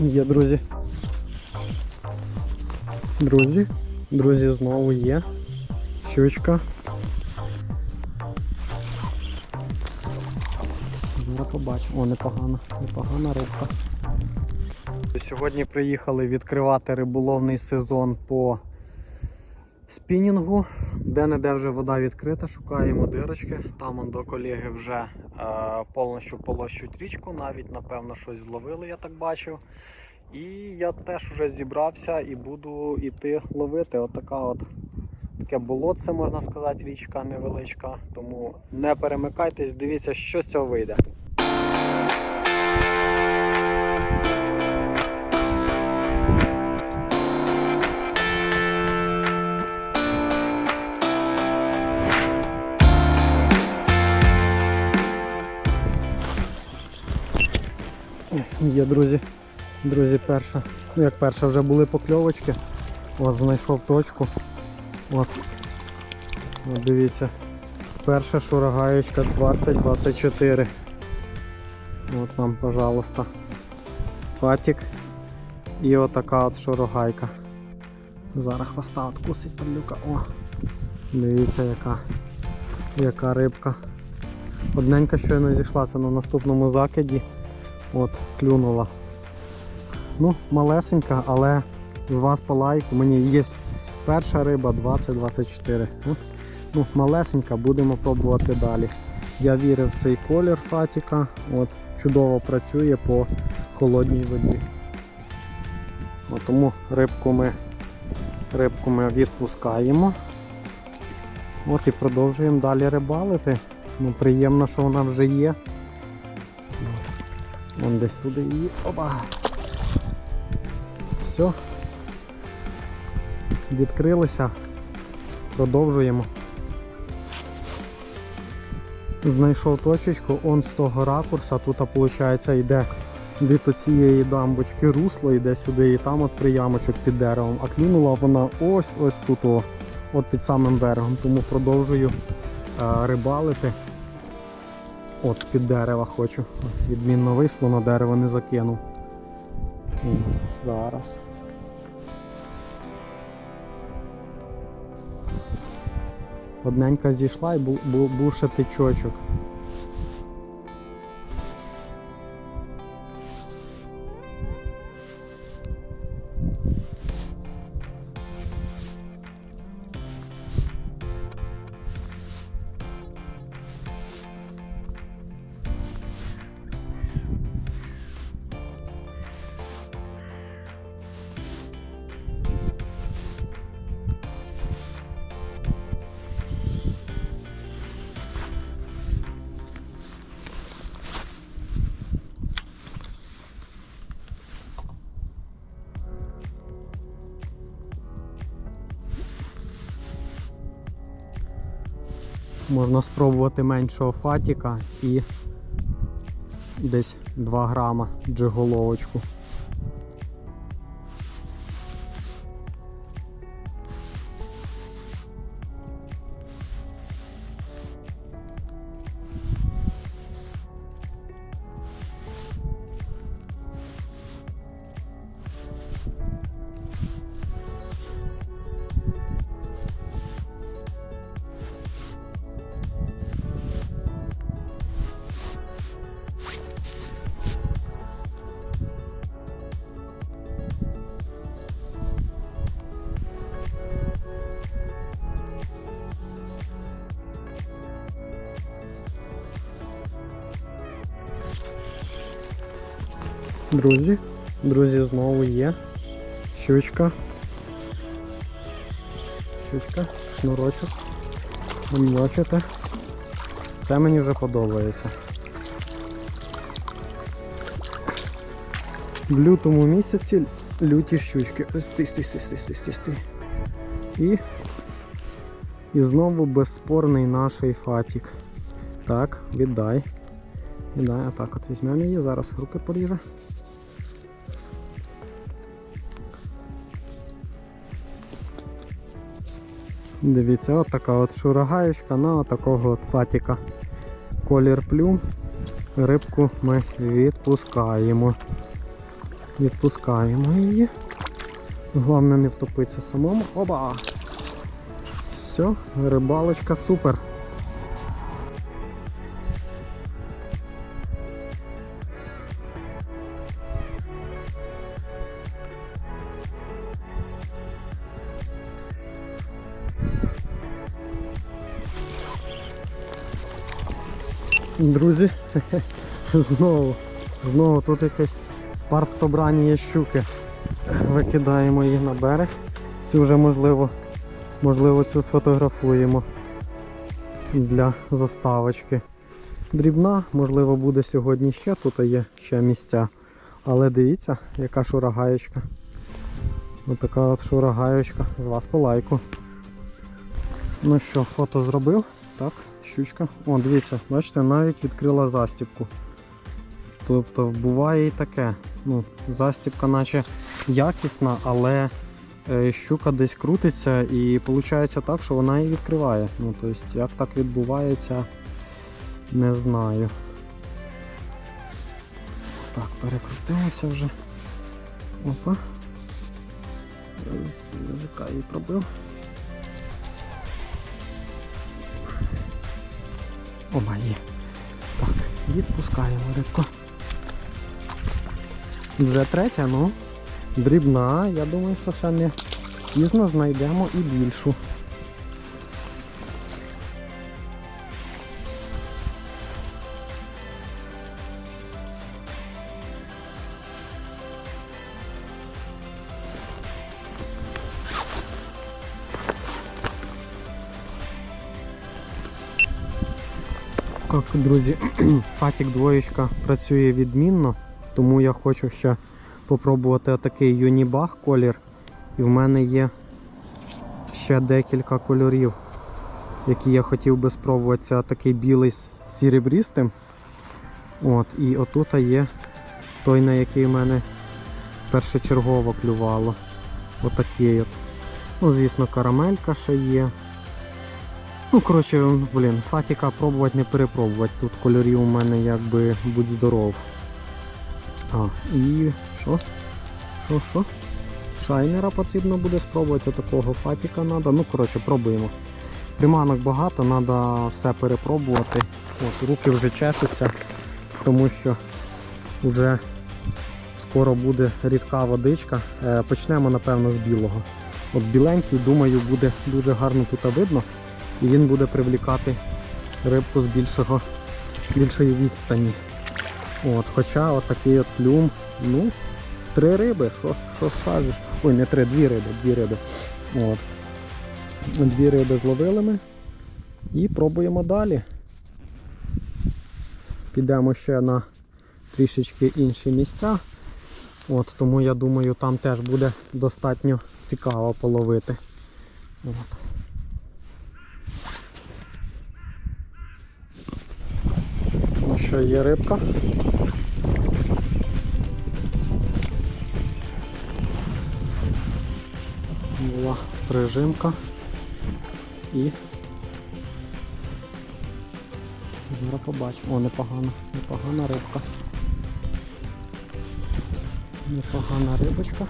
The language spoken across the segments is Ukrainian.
Є, друзі. Друзі, друзі, знову є. Щучка. Зараз побачимо. О, непогана, непогана рибка. Сьогодні приїхали відкривати риболовний сезон по спінінгу. Де-не-де вже вода відкрита, шукаємо дирочки. Там он до колеги вже е, повністю полощуть річку, навіть напевно щось зловили, я так бачив. І я теж вже зібрався і буду йти ловити. Отака от таке болотце, можна сказати, річка невеличка. Тому не перемикайтесь, дивіться, що з цього вийде. Є, друзі. Друзі, перша. Ну як перша, вже були покльовочки. От знайшов точку. От. От дивіться. Перша шурагаєчка 2024. От вам, пожалуйста. Фатік. І отака от шурогайка. Зараз хвоста откусить падлюка. О! Дивіться яка. Яка рибка. Одненька щойно зійшла, це на наступному закиді. От, клюнула. Ну, малесенька, але з вас по лайку. Мені є перша риба 20-24. Ну, ну, малесенька, будемо пробувати далі. Я вірив в цей колір фатіка. От, чудово працює по холодній воді. От, тому рибку ми, рибку ми відпускаємо. От і продовжуємо далі рибалити. Ну, приємно, що вона вже є. Вон десь туди її. Опа! Все. Відкрилися. Продовжуємо. Знайшов точечку, он з того ракурса, тут виходить йде від цієї дамбочки русло, йде сюди і там от приямочок під деревом, а клюнула вона ось ось тут, о, от під самим берегом, тому продовжую е, рибалити. От з-під дерева хочу. Відмінно вийшло, на дерево не закинув. От, зараз. Одненька зійшла і був, був, був ще тичочок. Можна спробувати меншого фатіка і десь 2 грама джиголовочку. Друзі, друзі, знову є. Щучка. Щучка, шнурочок. Бачите? Це мені вже подобається. В лютому місяці люті щучки. Стій, стій, стій, стій, стій, стій. І, і знову безспорний наш фатік. Так, віддай. Віддай, а так от візьмемо її, зараз руки поріже. Дивіться, от така от шурагаєчка на такого от фатіка. Колір плюм. Рибку ми відпускаємо. Відпускаємо її. Головне не втопитися самому. Оба! Все, рибалочка супер. Друзі, знову, знову тут якесь партсобрання щуки. Викидаємо її на берег. Цю вже можливо, можливо цю сфотографуємо для заставочки. Дрібна, можливо, буде сьогодні ще, тут є ще місця. Але дивіться, яка шурагаєчка. Отака от шурагаєчка. З вас по лайку. Ну що, фото зробив. Так, щучка. О, дивіться, бачите, навіть відкрила застіпку. Тобто буває і таке. Ну, застіпка наче якісна, але е, щука десь крутиться і виходить так, що вона її відкриває. Ну, тобто, як так відбувається, не знаю. Так, перекрутилося вже. Опа. З язика її пробив. Оба є. Так, відпускаємо рибку. Вже третя, ну, дрібна. Я думаю, що ще не пізно знайдемо і більшу. Так, друзі, Фатік двоєчка працює відмінно, тому я хочу ще попробувати отакий юнібаг колір. І в мене є ще декілька кольорів, які я хотів би спробувати. Це такий білий з сіребрістим. От, і отут є той, на який в мене першочергово клювало. Отакий от. Ну, звісно, карамелька ще є. Ну, коротше, блін, фатіка пробувати не перепробувати. Тут кольорів у мене якби будь здоров. А, і що? Що, що? Шайнера потрібно буде спробувати, отакого фатіка треба. Ну, коротше, пробуємо. Приманок багато, треба все перепробувати. От, Руки вже чешуться, тому що вже скоро буде рідка водичка. Е, Почнемо, напевно, з білого. От біленький, думаю, буде дуже гарно тут видно і він буде привлікати рибку з більшого, більшої відстані. От, Хоча от такий от плюм, ну, три риби, що що скажеш? Ой, не три, дві риби, дві риби. От. Дві риби зловили ми і пробуємо далі. Підемо ще на трішечки інші місця. От, Тому я думаю, там теж буде достатньо цікаво половити. От. Що, є рибка. Була прижимка і зараз побачимо. О, непогана, непогана рибка. Непогана рибочка.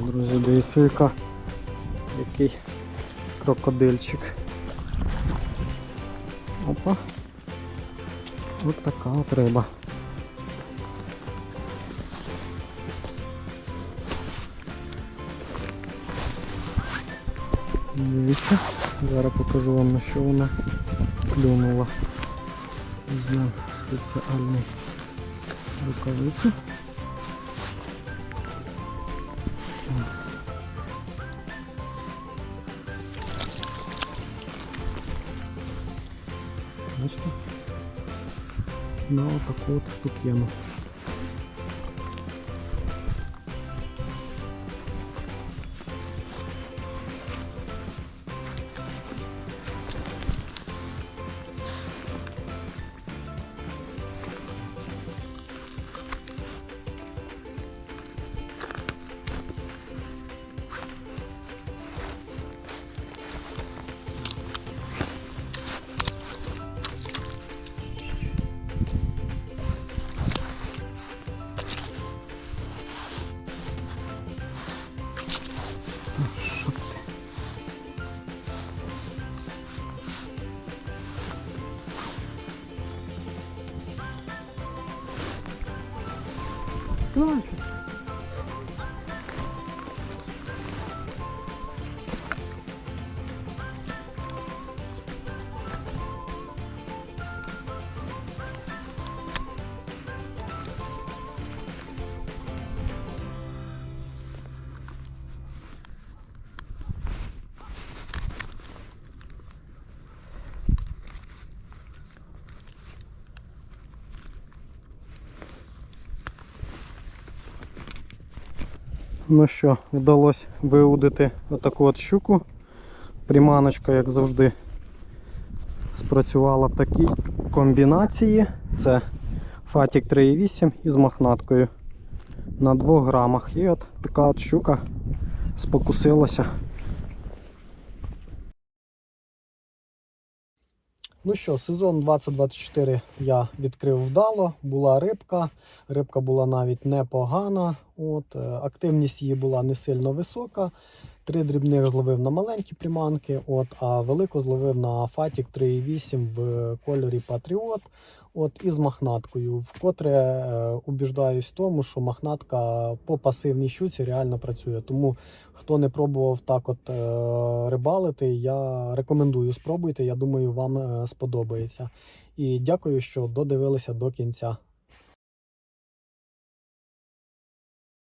Друзі, дивіться, яка, який крокодильчик. Опа. Ось така от риба. Дивіться, зараз покажу вам на що вона клюнула. Візьмемо спеціальні рукавиці. На отаку от штукену. Ну що, вдалося виудити отаку от щуку. Приманочка, як завжди, спрацювала в такій комбінації. Це Фатік 3,8 із мохнаткою на 2 грамах. І от така от щука спокусилася. Ну що, сезон 2024 я відкрив вдало. Була рибка. Рибка була навіть непогана. От, е, активність її була не сильно висока. Три дрібних зловив на маленькі приманки, от, а велику зловив на Фатік 3,8 в кольорі Патріот. От, із махнаткою. Вкотре е, убіждаюсь в тому, що махнатка по пасивній щуці реально працює. Тому хто не пробував так от е, рибалити, я рекомендую спробуйте. Я думаю, вам е, сподобається. І дякую, що додивилися до кінця.